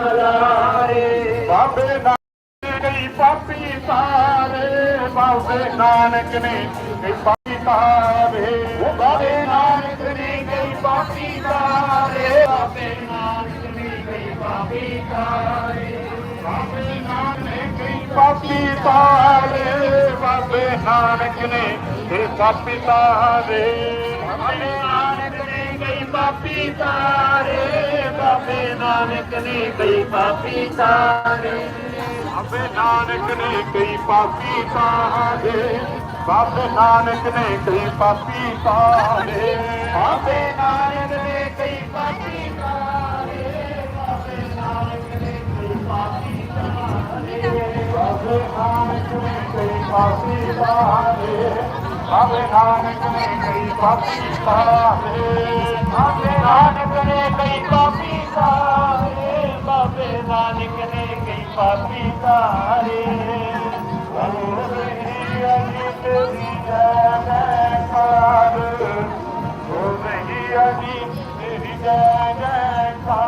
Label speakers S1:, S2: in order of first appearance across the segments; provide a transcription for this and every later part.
S1: ਬੁਲਾਰੇ
S2: ਬਾਬੇ ਨਾਨਕ ਕਈ ਪਾਪੀ ਤਾਰੇ ਬਾਬੇ ਨਾਨਕ ਨੇ ਕਈ ਪਾਪੀ ਤਾਰੇ
S1: ਉਹ ਬਾਬੇ ਨਾਨਕ ਨੇ ਕਈ ਪਾਪੀ ਤਾਰੇ ਬਾਬੇ ਨਾਨਕ ਨੇ ਕਈ ਪਾਪੀ ਤਾਰੇ
S2: ਬਾਬੇ ਨਾਨਕ ਨੇ ਕਈ ਪਾਪੀ ਤਾਰੇ ਬਾਬੇ ਨਾਨਕ ਨੇ ਕਈ ਪਾਪੀ ਤਾਰੇ
S1: ਬਾਬੇ ਨਾਨਕ ਨੇ ਕਈ ਪਾਪੀ ਤਾਰੇ ਨਾਨਕ ਨੇ ਕਈ ਪਾਪੀ ਤਾਰੇ।
S2: ਬਾਬੇ ਨਾਨਕ ਨੇ ਕਈ ਪਾਪੀ ਤਾਰੇ। ਬਾਬੇ ਨਾਨਕ ਨੇ ਕਈ ਪਾਪੀ ਤਾਰੇ।
S1: ਬਾਬੇ ਨਾਨਕ ਨੇ ਕਈ ਪਾਪੀ ਤਾਰੇ। ਬਾਬੇ ਨਾਨਕ ਨੇ ਕਈ ਪਾਪੀ ਤਾਰੇ।
S2: ਬਾਬੇ ਨਾਨਕ ਨੇ ਕਈ ਪਾਪੀ ਤਾਰੇ। ਬਾਬੇ ਨਾਨਕ ਨੇ ਕਈ ਪਾਪੀ ਤਾਰੇ।
S1: ਬਾਬੇ ਨਾਨਕ ਨੇ ਕਈ ਪਾਪੀ ਸਾਰੇ ਬਾਬੇ ਨਾਨਕ ਨੇ ਕਈ ਪਾਪੀ ਸਾਰੇ ਹਰੂ ਰਹੀ ਅਜੀਤ ਦੀ ਜੈ ਕਾਰ ਹੋ ਰਹੀ ਅਜੀਤ ਦੀ ਜੈ
S2: ਕਾਰ।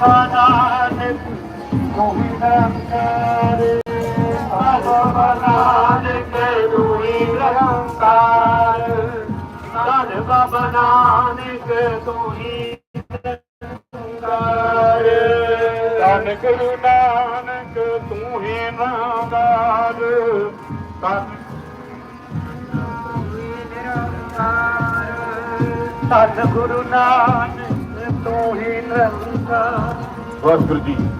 S2: ਨਾਨਕ, ਕੋਈ ਨਿਰੰਕਾਰ
S1: ਬਾਬਾ ਨਾਨਕ ਤੂੰ ਹੀ ਨਿਰੰਕਾਰ। ਧੰਨ ਬਾਬਾ ਨਾਨਕ ਤੂੰ ਹੀ ਨਿਰੰਕਾਰ।
S2: ਧੰਨ ਗੁਰੂ ਨਾਨਕ, ਤੂੰ ਹੀ ਨਾਦਾਰ ਧੰਨ
S1: ਧੰਨ ਗੁਰੂ ਨਾਨਕ Verse 30.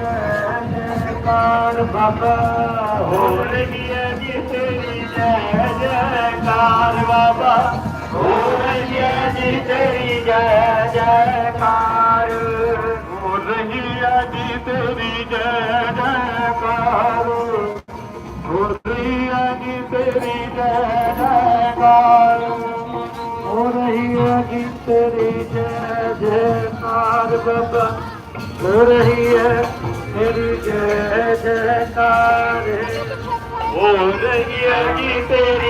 S1: Yeah. ਜੈਕਾਰ ਬਾਬਾ ਹੋ ਰਹੀ ਹੈ ਜੀ ਤੇਰੀ ਜੈ ਜੈਕਾਰ ਬਾਬਾ। ਹੋ ਰਹੀ ਹੈ ਜੀ ਤੇਰੀ ਜੈ ਜੈਕਾਰ।
S2: ਹੋ ਰਹੀ ਹੈ ਜੀ ਤੇਰੀ ਜੈ ਜੈਕਾਰ। ਹੋ ਰਹੀ ਹੈ ਜੀ ਤੇਰੀ ਜੈ ਜੈਕਾਰ।
S1: ਹੋ ਰਹੀ ਹੈ ਜੀ ਤੇਰੀ ਜੈ ਜੈਕਾਰ ਬਾਬਾ। ਹੋ ਰਹੀ ਹੈ ਤੇਰੀ ਜੈ ਜੈਕਾਰ।
S2: ਹੋ ਰਹੀ ਹੈ ਜੀ ਤੇਰੀ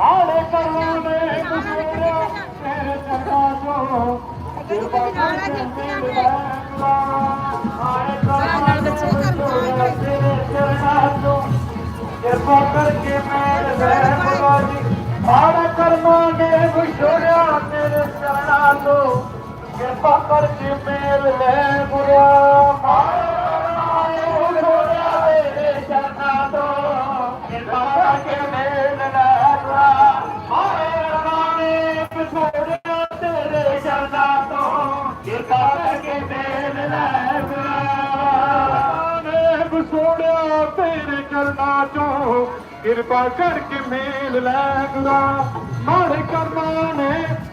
S2: ਕਾਲੇ ਕਰਵਾ ਦੇ ਕੁਸੂਰਿਆ ਤੇਰੇ
S1: ਚਰਨਾਂ ਚੋਂ ਦਿਲ ਬਾਹਰ ਚੰਗੇ ਲਗਾ ਹਾਰੇ ਕਰਵਾ ਦੇ ਤੇਰੇ
S2: ਚਰਨਾਂ ਚੋਂ ਕਿਰਪਾ ਕਰਕੇ
S1: ਮੇਰੇ ਰਹਿਬਾ ਜੀ ਹਾਰੇ ਕਰਮਾ ਦੇ ਕੁਸੂਰਿਆ ਤੇਰੇ ਚਰਨਾਂ ਚੋਂ ਕਿਰਪਾ ਕਰਕੇ ਮੇਰੇ ਲੈ ਗੁਰਿਆ ਹਾਰੇ ਚਰਨਾਂ ਤੋਂ ਕਿਰਪਾ ਕਰਕੇ ਮੇਲ ਲੈ ਗੁਰਾ। ਮਾੜੇ ਕਰਮਾਂ ਨੇ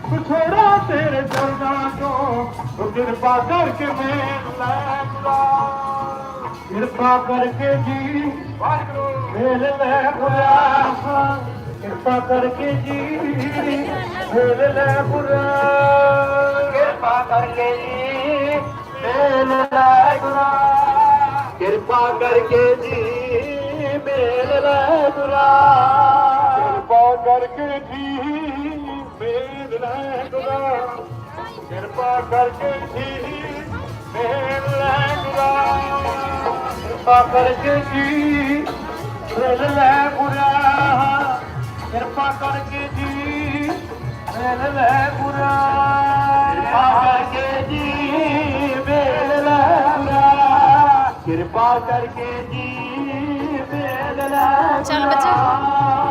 S1: ਵਿਛੋੜਾ ਤੇਰੇ ਚਰਨਾਂ ਤੋਂ ਉਹ ਕਿਰਪਾ ਕਰਕੇ ਮੇਲ ਲੈ ਗੁਰਾ। ਕਿਰਪਾ ਕਰਕੇ ਜੀ ਵਾਹਿਗੁਰੂ ਮੇਲ ਲੈ ਗੁਰਾ। ਕਿਰਪਾ ਕਰਕੇ ਜੀ, ਮੇਲ ਲੈ ਗੁਰਾ।
S2: ਕਿਰਪਾ ਕਰਕੇ ਜੀ, ਮੇਲ ਲੈ ਗੁਰਾ। ਕਿਰਪਾ ਕਰਕੇ ਜੀ ਮੇਲ ਲੈ ਗੁਰਾ
S1: ਕਿਰਪਾ ਕਰਕੇ ਜੀ ਮੇਲ ਲੈ ਗੁਰਾ ਕਿਰਪਾ ਕਰਕੇ ਜੀ ਮੇਲ ਲੈ ਗੁਰਾ ਕਿਰਪਾ ਕਰਕੇ ਜੀ ਮੇਲ ਲੈ ਗੁਰਾ ਕਿਰਪਾ ਕਰਕੇ ਜੀ ਮੇਲ ਲੈ ਗੁਰਾ
S2: ਕਿਰਪਾ ਕਰਕੇ ਜੀ ਮੇਲ ਲੈ ਗੁਰਾ ਕਿਰਪਾ ਕਰਕੇ ਜੀ
S3: ਚੱਲ ਬੱਚੇ।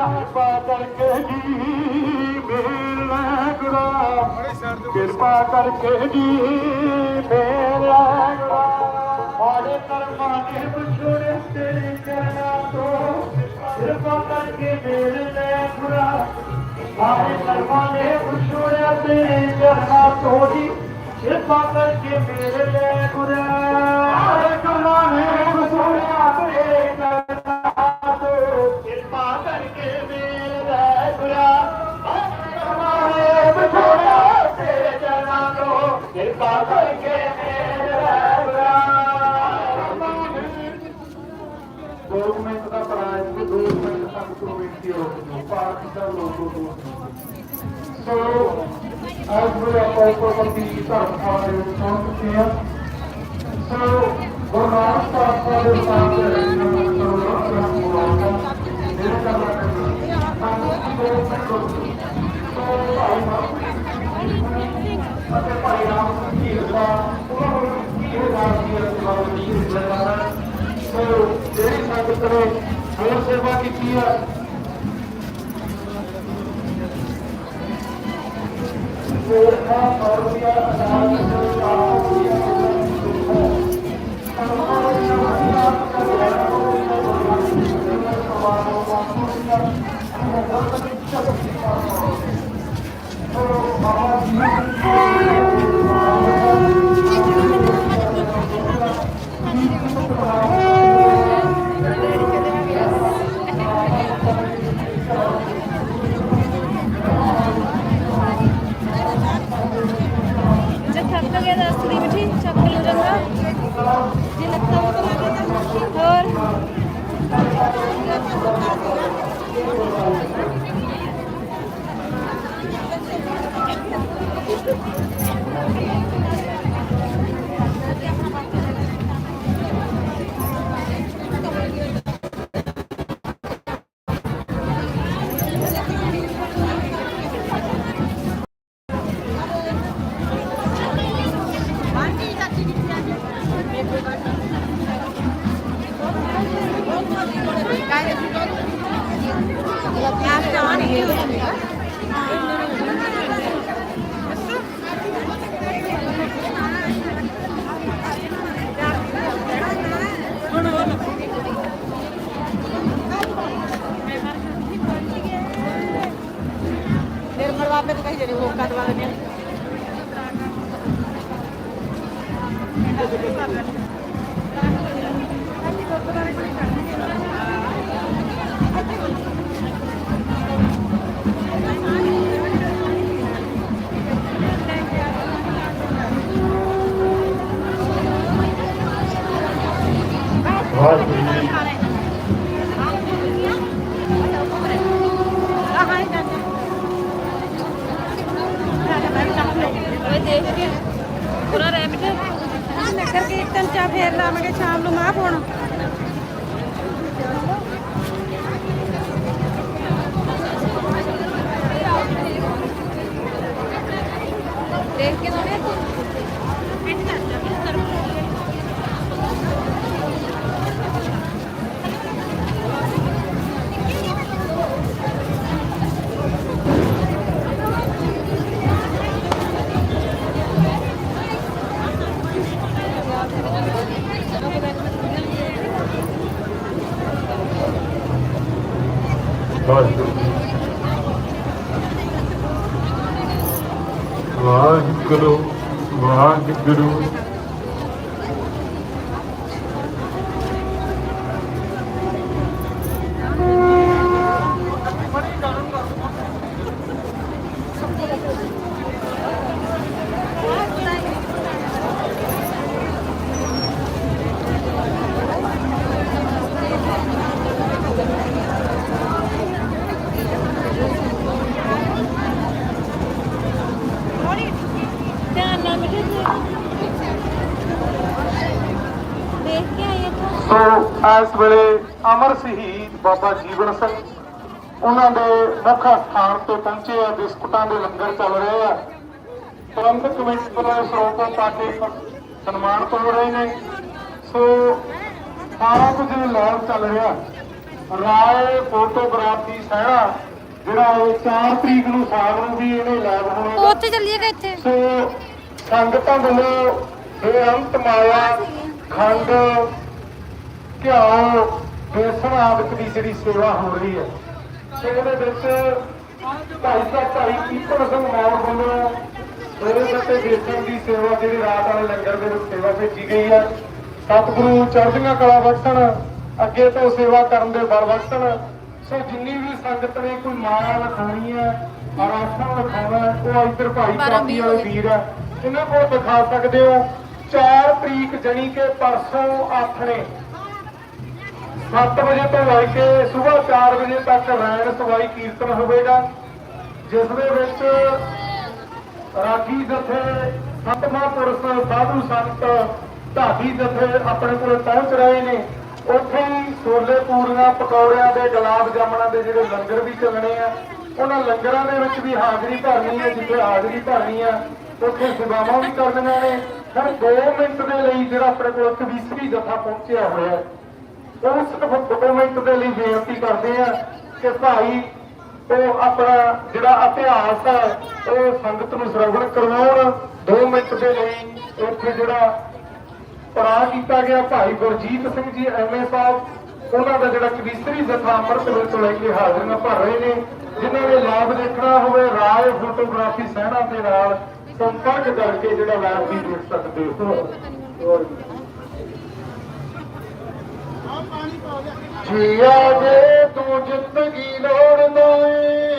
S1: ਕਿਰਪਾ ਕਰਕੇ ਜੀ ਮੇਲ ਲੈ ਗੁਰਾ। ਕਿਰਪਾ ਕਰਕੇ ਜੀ ਮੇਲ ਲੈ ਗੁਰਾ। ਮਾੜੇ ਕਰਮਾਂ ਨੇ ਵਿਛੋੜੇ ਤੇਰੇ ਚਰਨਾਂ ਤੋਂ ਕਿਰਪਾ ਕਰਕੇ ਮੇਲ ਲੈ ਗੁਰਾ। ਮਾੜੇ ਕਰਮਾਂ ਨੇ ਵਿਛੋੜਿਆ ਤੇਰੇ ਚਰਨਾਂ ਤੋਂ ਜੀ ਕਿਰਪਾ ਕਰਕੇ ਮੇਲ ਗੁਰਾ। ਦੇ ਵਿੱਚ ਪਹੁੰਚ ਚੁੱਕੇ ਆ। ਸੋ ਗੁਰਨਾਮ ਸਾਹਿਬ ਦੇ ਸਾਹਿਬ ਦੇ ਅਤੇ ਭਾਈ ਰਾਮ ਸਿੰਘ ਦਾ ਉਹਨਾਂ ਨੂੰ ਇਹ ਰਾਜ ਦੀ ਸੇਵਾ ਦੀ ਜ਼ਿੰਮੇਵਾਰ ਸੋ ਜਿਹੜੀ ਸੰਗਤ ਨੇ ਹੋਰ ਸੇਵਾ ਕੀਤੀ ਆ
S3: ਸੋ ਆ ਔਰ ਵੀ ਆ Thank you. Oh.
S4: ਓਏ ਦੇਖ ਕੇ। ਪੂਰਾ ਰੈਬਿਟ ਨਗਰ ਕੀਰਤਨ ਚਾ। ਫੇਰ ਲਾਵਾਂਗੇ ਸ਼ਾਮ ਨੂੰ ਮਾਹ ਪਾਉਣ ਦੇਖ ਕੇ ਦੋਨੇ
S3: ਵਾਹਿਗੁਰੂ ਵਾਹਿਗੁਰੂ
S4: ਧਿਆਨ ਨਾਲ ਬੇਟੇ ਦੇਖ ਕੇ ਆਈ ਇੱਥੋਂ
S3: ਸੋ ਇਸ ਵੇਲੇ ਅਮਰ ਸ਼ਹੀਦ ਬਾਬਾ ਜੀਵਨ ਸਿੰਘ ਉਹਨਾਂ ਦੇ ਮੁੱਖ ਸਥਾਨ ਤੇ ਪਹੁੰਚੇ ਆ ਬਿਸਕੁਟਾਂ ਦੇ ਲੰਗਰ ਚੱਲ ਰਹੇ ਆ। ਪ੍ਰਬੰਧਕ ਕਮੇਟੀ ਵੱਲੋਂ ਸਰੋਤਾਂ ਪਾ ਕੇ ਸਨਮਾਨ ਕਰ ਰਹੇ ਨੇ। ਸੋ ਸਾਰਾ ਕੁਝ ਲਾਈਵ ਚੱਲ ਰਿਹਾ। ਰਾਏ ਫੋਟੋਗ੍ਰਾਫੀ ਸਹਿਣਾ ਜਿਹੜਾ ਇਹ 4 ਤਰੀਕ ਨੂੰ ਸ਼ਾਮ ਨੂੰ ਵੀ ਇਹਨੇ ਲਾਈਵ ਹੋਣਾ
S4: ਉੱਥੇ ਚੱਲੀਏਗਾ ਇੱਥੇ।
S3: ਸੋ ਸੰਗਤਾਂ ਵੱਲੋਂ ਬੇਅੰਤ ਮਾਇਆ ਖੰਡ ਘਿਓ ਬੇਸਣ ਆਦਿਕ ਦੀ ਜਿਹੜੀ ਸੇਵਾ ਹੋ ਰਹੀ ਹੈ। ਤੇ ਇਹਦੇ ਵਿੱਚ ਭਾਈ ਸਾਹਿਬ ਭਾਈ ਕੀਰਤਨ ਸਿੰਘ ਮੌੜ ਵੱਲੋਂ ਸਵੇਰੇ ਅਤੇ ਬੇਸਣ ਦੀ ਸੇਵਾ ਜਿਹੜੀ ਰਾਤ ਵਾਲੇ ਲੰਗਰ ਦੇ ਵਿੱਚ ਸੇਵਾ ਭੇਜੀ ਗਈ ਹੈ। ਸਤਿਗੁਰੂ ਚੜ੍ਹਦੀਆਂ ਕਲਾ ਬਖਸ਼ਣ ਅੱਗੇ ਤੋਂ ਸੇਵਾ ਕਰਨ ਦੇ ਬਲ ਬਖਸ਼ਣ। ਸੋ ਜਿੰਨੀ ਵੀ ਸੰਗਤ ਨੇ ਕੋਈ ਮਾਇਆ ਲਿਖਾਉਣੀ ਹੈ ਆਰਾਧਨਾ ਹੈ, ਉਹ ਇੱਧਰ ਭਾਈ ਪ੍ਰਾਪਤੀ ਵਾਲੇ ਵੀਰ ਹੈ। ਇਹਨਾਂ ਕੋਲ ਦਿਖਾ ਸਕਦੇ ਹੋ 4 ਤਰੀਕ ਜਣੀ ਕੇ ਪਰਸੋਂ ਆਥਣੇ 7 ਵਜੇ ਤੋਂ ਲੈ ਕੇ ਸਵੇਰ 4 ਵਜੇ ਤੱਕ ਰੈਣ ਸਵਾਈ ਕੀਰਤਨ ਹੋਵੇਗਾ, ਜਿਸ ਦੇ ਵਿੱਚ ਰਾਗੀ ਜਥੇ ਸਤਮਾ ਪੁਰਸ਼, ਸਾਧੂ ਸੰਤ ਢਾਡੀ ਜਥੇ ਆਪਣੇ ਕੋਲ ਪਹੁੰਚ ਰਹੇ ਨੇ। ਉੱਥੇ ਹੀ ਛੋਲੇ ਪੂਰੀਆਂ ਪਕੌੜਿਆਂ ਦੇ, ਗੁਲਾਬ ਜਾਮਣਾਂ ਦੇ ਜਿਹੜੇ ਲੰਗਰ ਵੀ ਚੱਲਣੇ ਆ, ਉਹਨਾਂ ਲੰਗਰਾਂ ਦੇ ਵਿੱਚ ਵੀ ਹਾਜ਼ਰੀ ਭਰਨੀ ਹੈ ਜਿੱਥੇ ਹਾਜ਼ਰੀ ਭਰਨੀ ਆ, ਉੱਥੇ ਸੇਵਾਵਾਂ ਵੀ ਕਰਨੀਆਂ ਨੇ। ਫਿਰ 2 ਮਿੰਟ ਦੇ ਲਈ ਜਿਹੜਾ ਆਪਣੇ ਕੋਲ ਕਵੀਸਰੀ ਜਥਾ ਪਹੁੰਚਿਆ ਹੋਇਆ ਹੈ। ਉਹ ਸਿਰਫ ਦੇ ਲਈ ਬੇਨਤੀ ਕਰਦੇ ਆ ਕਿ ਭਾਈ ਉਹ ਆਪਣਾ ਜਿਹੜਾ ਇਤਿਹਾਸ ਹੈ, ਉਹ ਸੰਗਤ ਨੂੰ ਸਰਵਣ ਕਰਵਾਉਣ। 2 ਮਿੰਟ ਦੇ ਲਈ ਉੱਥੇ ਜਿਹੜਾ ਪੜਾ ਕੀਤਾ ਗਿਆ ਭਾਈ ਗੁਰਜੀਤ ਸਿੰਘ ਜੀ ਐਮਏ ਸਾਹਿਬ, ਉਹਨਾਂ ਦਾ ਜਿਹੜਾ ਕਵੀਸਰੀ ਜਥਾ ਅੰਮ੍ਰਿਤ ਤੋਂ ਲੈ ਕੇ ਹਾਜ਼ਰੀਆਂ ਭਰ ਰਹੇ ਨੇ। ਜਿਨ੍ਹਾਂ ਨੇ ਲਾਭ ਦੇਖਣਾ ਹੋਵੇ, ਰਾਏ ਫੋਟੋਗ੍ਰਾਫੀ ਸਹਿਣਾ ਦੇ ਨਾਲ ਸੰਪਰਕ ਕਰਕੇ ਜਿਹੜਾ ਲਾਭ ਵੀ ਦੇਖ ਸਕਦੇ ਹੋ। ਜੀਆ ਦੇ ਤੂੰ ਜ਼ਿੰਦਗੀ ਲੋੜਦਾ ਏ